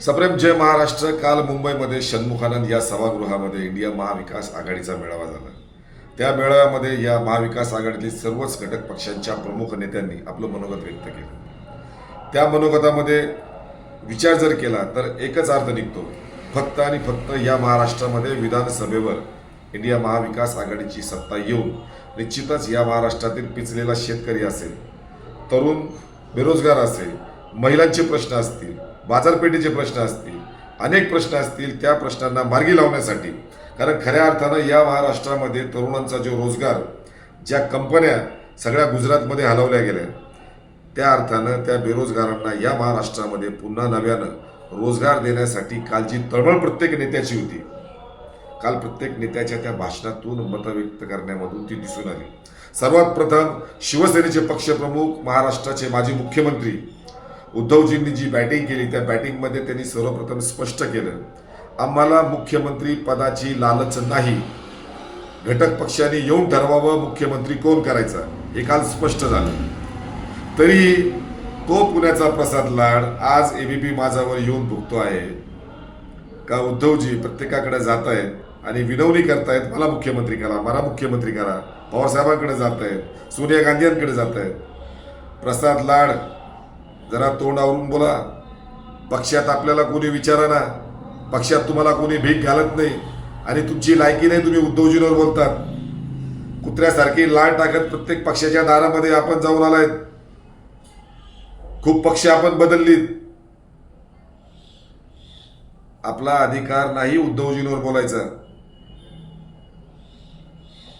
सप्रेम जय महाराष्ट्र. काल मुंबईमध्ये षण्मुखानंद या सभागृहामध्ये इंडिया महाविकास आघाडीचा मेळावा झाला. त्या मेळाव्यामध्ये या महाविकास आघाडीतील सर्वच घटक पक्षांच्या प्रमुख नेत्यांनी आपलं मनोगत व्यक्त केलं. त्या मनोगतामध्ये विचार जर केला तर एकच अर्थ निघतो. फक्त आणि फक्त या महाराष्ट्रामध्ये विधानसभेवर इंडिया महाविकास आघाडीची सत्ता येऊन निश्चितच या महाराष्ट्रातील पिचलेला शेतकरी असेल तरुण बेरोजगार असेल महिलांचे प्रश्न असतील बाजारपेठेचे प्रश्न असतील अनेक प्रश्न असतील त्या प्रश्नांना मार्गी लावण्यासाठी. कारण खऱ्या अर्थानं या महाराष्ट्रामध्ये तरुणांचा जो रोजगार ज्या कंपन्या सगळ्या गुजरातमध्ये हलवल्या गेल्या त्या अर्थानं त्या बेरोजगारांना या महाराष्ट्रामध्ये पुन्हा नव्यानं रोजगार देण्यासाठी कालची तळमळ प्रत्येक नेत्याची होती. काल प्रत्येक नेत्याच्या त्या भाषणातून मतं व्यक्त करण्यामधून ती दिसून आली. सर्वात प्रथम शिवसेनेचे पक्षप्रमुख महाराष्ट्राचे माजी मुख्यमंत्री उद्धवजींनी जी बॅटिंग केली त्या बॅटिंगमध्ये त्यांनी सर्वप्रथम स्पष्ट केलं आम्हाला मुख्यमंत्री पदाची लालच नाही. घटक पक्षाने येऊन ठरवावं मुख्यमंत्री कोण करायचा हे काल स्पष्ट झालं. तरी तो पुण्याचा प्रसाद लाड आज एबीपी माझावर येऊन भुगतो आहे. का उद्धवजी प्रत्येकाकडे जात आहेत आणि विनवणी करतायत मला मुख्यमंत्री करा मला मुख्यमंत्री करा. पवारसाहेबांकडे जात आहेत सोनिया गांधींकडे जात आहेत प्रसाद लाड जरा तोंड आवरून बोला. पक्षात आपल्याला कोणी विचारा ना पक्षात तुम्हाला कोणी भीक घालत नाही. आणि तुमची लायकी नाही तुम्ही उद्धवजींवर बोलतात. कुत्र्यासारखी लाळ टाकत प्रत्येक पक्षाच्या दारामध्ये आपण जाऊन आलाय. खूप पक्ष आपण बदललीत. आपला अधिकार नाही उद्धवजींवर बोलायचा.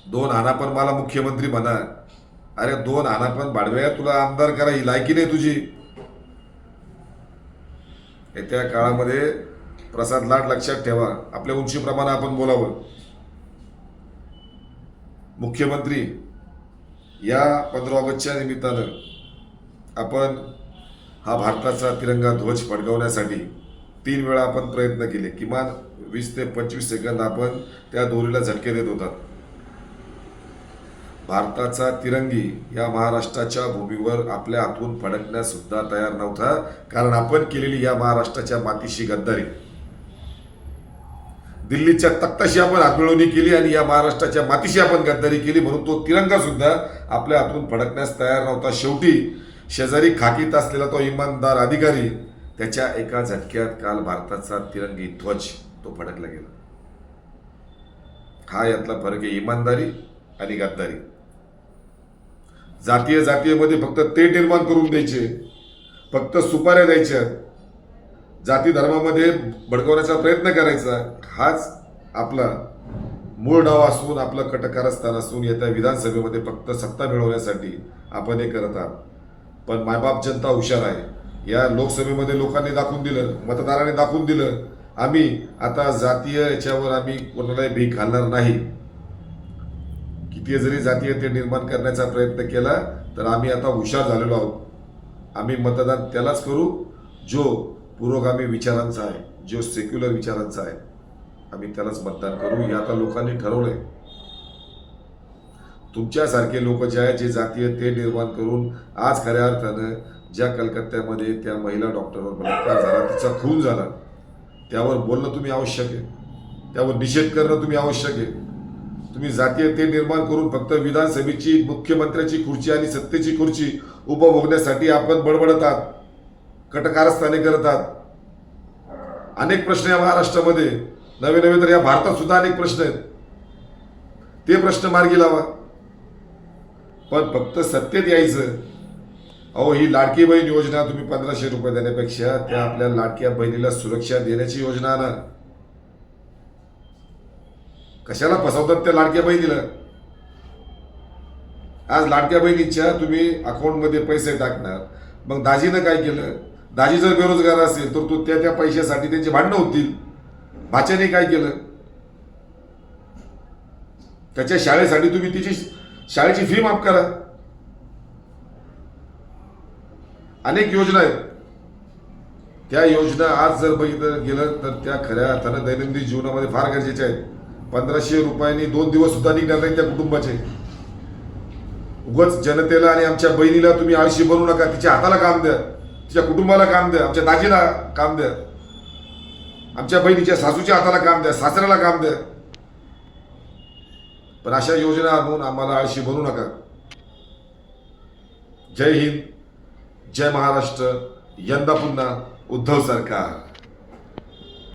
दोन हाना पण मला मुख्यमंत्री म्हणा. अरे दोन हाना पण भाडव्या तुला आमदार करा ही लायकी नाही तुझी. येत्या काळामध्ये प्रसाद लाट लक्षात ठेवा. आपल्या उंचीप्रमाणे आपण बोलावं. मुख्यमंत्री या पंधरा ऑगस्टच्या निमित्तानं आपण हा भारताचा तिरंगा ध्वज फडकवण्यासाठी तीन वेळा आपण प्रयत्न केले. किमान वीस ते पंचवीस सेकंद आपण त्या दोरीला झटके देत होतात. भारताचा तिरंगी या महाराष्ट्राच्या भूमीवर आपल्या हातून फडकण्यास सुद्धा तयार नव्हता कारण आपण केलेली या महाराष्ट्राच्या मातीशी गद्दारी. दिल्लीच्या तख्ताशी आपण हातमिळवणी केली आणि या महाराष्ट्राच्या मातीशी आपण गद्दारी केली म्हणून तो तिरंगा सुद्धा आपल्या हातून फडकण्यास तयार नव्हता. शेवटी शेजारी खाकीत असलेला तो इमानदार अधिकारी त्याच्या एका झटक्यात काल भारताचा तिरंगी ध्वज तो फडकला गेला. हा यातला फरक आहे इमानदारी आणि गद्दारी. जातीय जातीयमध्ये फक्त ते निर्माण करून द्यायचे फक्त सुपाऱ्या द्यायच्या. जाती धर्मामध्ये भडकवण्याचा प्रयत्न करायचा. हाच आपला मूळ डाव असून आपलं कटकारस्थान असून येत्या विधानसभेमध्ये फक्त सत्ता मिळवण्यासाठी आपण हे करत आहात. पण मायबाप जनता हुशार आहे. या लोकसभेमध्ये लोकांनी दाखवून दिलं मतदारांनी दाखवून दिलं आम्ही आता जातीय याच्यावर आम्ही कोणालाही भीक घालणार नाही. ते जरी जातीय ते निर्माण करण्याचा प्रयत्न केला तर आम्ही आता हुशार झालेलो आहोत. आम्ही मतदान त्यालाच करू जो पुरोगामी विचारांचा आहे जो सेक्युलर विचारांचा आहे आम्ही त्यालाच मतदान करू. हे आता लोकांनी ठरवलंय. तुमच्यासारखे लोक जे आहे जे जातीय ते निर्माण करून आज खऱ्या अर्थानं ज्या कलकत्त्यामध्ये त्या महिला डॉक्टरवर बलात्कार झाला तिचा खून झाला त्यावर बोलणं तुम्ही आवश्यक आहे. त्यावर निषेध करणं तुम्ही आवश्यक आहे. तुम्ही जातीयते निर्माण करून फक्त विधानसभेची मुख्यमंत्र्याची खुर्ची आणि सत्तेची खुर्ची उपभोगण्यासाठी आपण बडबडतात कटकारस्थाने करतात. अनेक प्रश्न या महाराष्ट्रामध्ये नवे नवे तर या भारतात सुद्धा अनेक प्रश्न आहेत. ते प्रश्न मार्गी लावा. पण फक्त सत्तेत यायचं. अहो ही लाडकी बहीण योजना तुम्ही पंधराशे रुपये देण्यापेक्षा त्या आपल्या लाडक्या बहिणीला सुरक्षा देण्याची योजना आणा. कशाला फसवतात त्या लाडक्या बहिणीला? आज लाडक्या बहिणीच्या तुम्ही अकाउंटमध्ये पैसे टाकणार. मग दाजीनं काय केलं? दाजी जर बेरोजगार असेल तर तो त्या त्या पैशासाठी त्यांची भांडणं होतील. भाच्याने काय केलं? त्याच्या शाळेसाठी तुम्ही तिची शाळेची फी माफ करा. अनेक योजना आहेत. त्या योजना आज जर बघितलं गेलं तर त्या खऱ्या अर्थानं दैनंदिन जीवनामध्ये फार गरजेच्या आहेत. पंधराशे रुपयांनी दोन दिवस सुद्धा निघणार नाही त्या कुटुंबाचे. उगच जनतेला आणि आमच्या बहिणीला तुम्ही आळशी बनवू नका तिच्या हाताला काम द्या तिच्या कुटुंबाला काम द्या आमच्या दाजीला काम द्या आमच्या बहिणीच्या सासूच्या हाताला काम द्या सासऱ्याला काम द्या. पण अशा योजना आणून आम्हाला आळशी बनवू नका. जय हिंद जय महाराष्ट्र यंदा पुन्हा उद्धव सरकार.